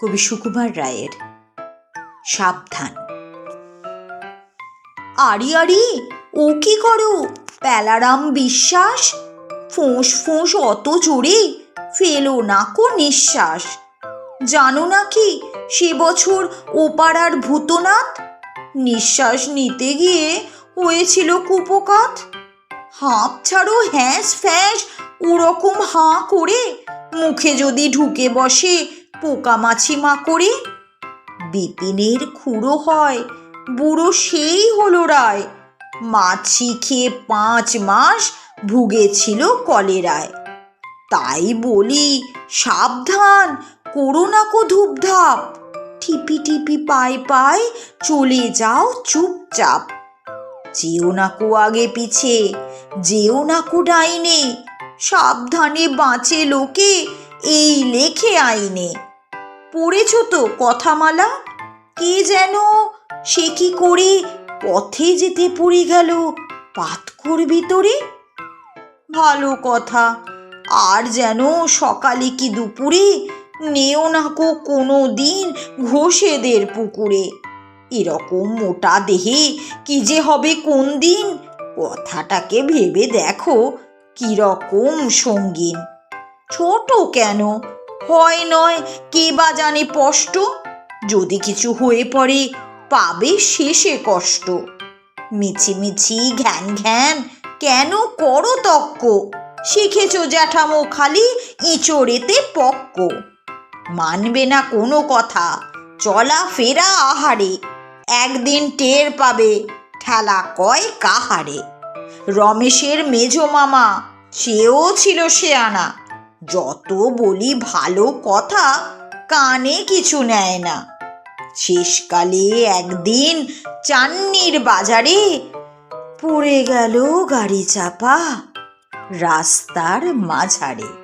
কবি সুকুমার রায়ের সাবধান। আরি আরি ও কি করো? প্যালারাম বিশ্বাস? ফোঁস ফোঁস, অত জোরে ফেলো না কো নিঃশ্বাস। জানো নাকি সে বছর ওপাড়ার ভূতনাথ? নিঃশ্বাস নিতে গিয়ে হয়েছিল কুপকাত। হাঁপ ছাড়ো, হ্যাঁস ফ্যাঁস, ওরকম হাঁ করে মুখে যদি ঢুকে বসে পোকামাছি মা করে বিপিনের খুঁড়ো হয়, বুড়ো সেই হলো রায়। মাছি খেয়ে পাঁচ মাস ভুগেছিল কলেরায়। তাই বলি, সাবধান, করো না কো ধূপধাপ। টিপি টিপি পায় পায় চলে যাও চুপচাপ। যেও না কো আগে পিছে, যেও না কো ডাইনে। সাবধানে বাঁচে লোকে, এই লেখে আইনে। পড়েছ তো কথামালা? কে যেন সে কি করে পথে যেতে পড়ে গেল পাতকুর ভিতরে? ভালো কথা, আর যেন সকালে কি দুপুরে নেও না কো কোনো দিন ঘোষেদের পুকুরে? এরকম মোটা দেহে কি যে হবে কোন দিন? কথাটাকে ভেবে দেখো কীরকম সঙ্গীন। ছোট কেন? হয় নয়, কে বা জানে স্পষ্ট যদি কিছু হয়ে পড়ে, পাবে শেষে কষ্ট। মিছিমিছি ঘ্যান ঘ্যান, কেন করো তক্ক? শিখেছ জ্যাঠামো খালি, ইঁচড়েতে পক্ক। মানবে না কোনো কথা, চলা ফেরা আহারে। একদিন টের পাবে, ঠেলা কয় কাহারে। রমেশের মেজো মামা, সেও ছিল শেয়ানা যত বলি ভালো কথা, কানে কিছু নেয় না। শেষকালে একদিন চান্নির বাজারে পড়ে গেল গাড়ি চাপা রাস্তার মাঝারে।